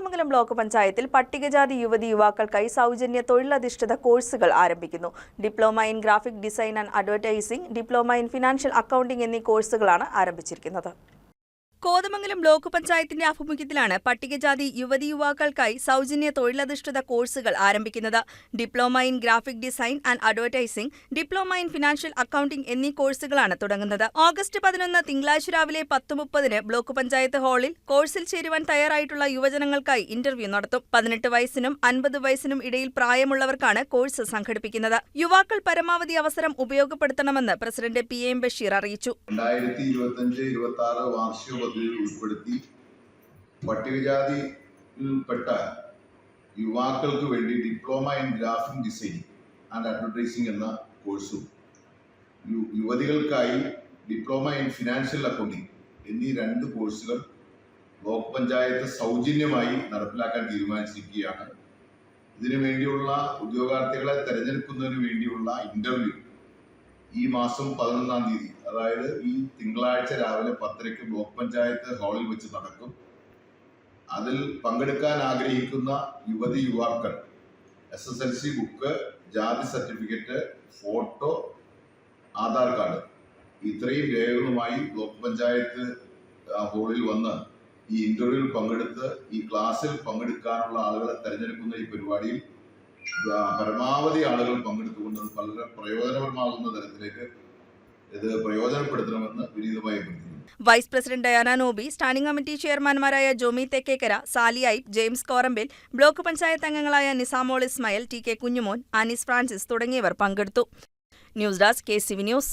Kothamangalam block പഞ്ചായത്തിൽ പട്ടികജാതി യുവതി യുവാക്കൾക്കായി സൗജന്യ തൊഴിലധിഷ്ഠിത കോഴ്സുകൾ ആരംഭിക്കുന്നു. Diploma in graphic design and advertising diploma in financial accounting എന്നീ കോഴ്സുകളാണ് ആരംഭിച്ചിരിക്കുന്നത്. കോതമംഗലം ബ്ലോക്ക് പഞ്ചായത്തിന്റെ ആഭിമുഖ്യത്തിലാണ് പട്ടികജാതി യുവതി യുവാക്കൾക്കായി സൗജന്യ തൊഴിലധിഷ്ഠിത കോഴ്സുകൾ ആരംഭിക്കുന്നത്. Diploma in graphic design and advertising diploma in financial accounting എന്നീ കോഴ്സുകളാണ് തുടങ്ങുന്നത്. ഓഗസ്റ്റ് പതിനൊന്ന് തിങ്കളാഴ്ച രാവിലെ പത്ത് മുപ്പതിന് ബ്ലോക്ക് പഞ്ചായത്ത് ഹാളിൽ കോഴ്സിൽ ചേരുവാൻ തയ്യാറായിട്ടുള്ള യുവജനങ്ങൾക്കായി ഇന്റർവ്യൂ നടത്തും. പതിനെട്ട് വയസ്സിനും അൻപത് വയസ്സിനും ഇടയിൽ പ്രായമുള്ളവർക്കാണ് കോഴ്സ് സംഘടിപ്പിക്കുന്നത്. യുവാക്കൾ പരമാവധി അവസരം ഉപയോഗപ്പെടുത്തണമെന്ന് പ്രസിഡന്റ് പി എം ബഷീർ അറിയിച്ചു. പദ്ധതിയിൽ ഉൾപ്പെടുത്തി പട്ടികജാതിയിൽപ്പെട്ട യുവാക്കൾക്ക് വേണ്ടി diploma in graphic designing and advertising എന്ന കോഴ്സും യുവതികൾക്കായി ഡിപ്ലോമ ഇൻ ഫിനാൻഷ്യൽ അക്കൗണ്ടിംഗ് എന്നീ രണ്ട് കോഴ്സുകൾ ബ്ലോക്ക് പഞ്ചായത്ത് സൗജന്യമായി നടപ്പിലാക്കാൻ തീരുമാനിച്ചിരിക്കുകയാണ്. ഇതിനു വേണ്ടിയുള്ള ഉദ്യോഗാർത്ഥികളെ തെരഞ്ഞെടുക്കുന്നതിന് വേണ്ടിയുള്ള ഇന്റർവ്യൂ ഈ മാസം പതിനൊന്നാം തീയതി അതായത് ഈ തിങ്കളാഴ്ച രാവിലെ പത്തരയ്ക്ക് ബ്ലോക്ക് പഞ്ചായത്ത് ഹാളിൽ വെച്ച് നടക്കും. അതിൽ പങ്കെടുക്കാൻ ആഗ്രഹിക്കുന്ന യുവതി യുവാക്കൾ S S L C book ജാതി സർട്ടിഫിക്കറ്റ് ഫോട്ടോ ആധാർ കാർഡ് ഇത്രയും രേഖകളുമായി ബ്ലോക്ക് പഞ്ചായത്ത് ഹോളിൽ വന്ന് ഈ ഇന്റർവ്യൂവിൽ പങ്കെടുത്ത് ഈ ക്ലാസ്സിൽ പങ്കെടുക്കാനുള്ള ആളുകളെ തെരഞ്ഞെടുക്കുന്ന ഈ പരിപാടിയിൽ പരമാവധി ആളുകൾ പങ്കെടുത്തുകൊണ്ട് വളരെ പ്രയോജനപരമാകുന്ന തരത്തിലേക്ക് ഇത് പ്രയോജനപ്പെടുത്തണമെന്ന് വിനീതമായി vice president Diana Noby standing committee ചെയർമാൻമാരായ Jomy Thekkekara Sally ഐബ് James Korambil block panchayat അംഗങ്ങളായ Nisamol Ismail T K Kunjumon Anees Francis തുടങ്ങിയവർ പങ്കെടുത്തു. News desk K C V news.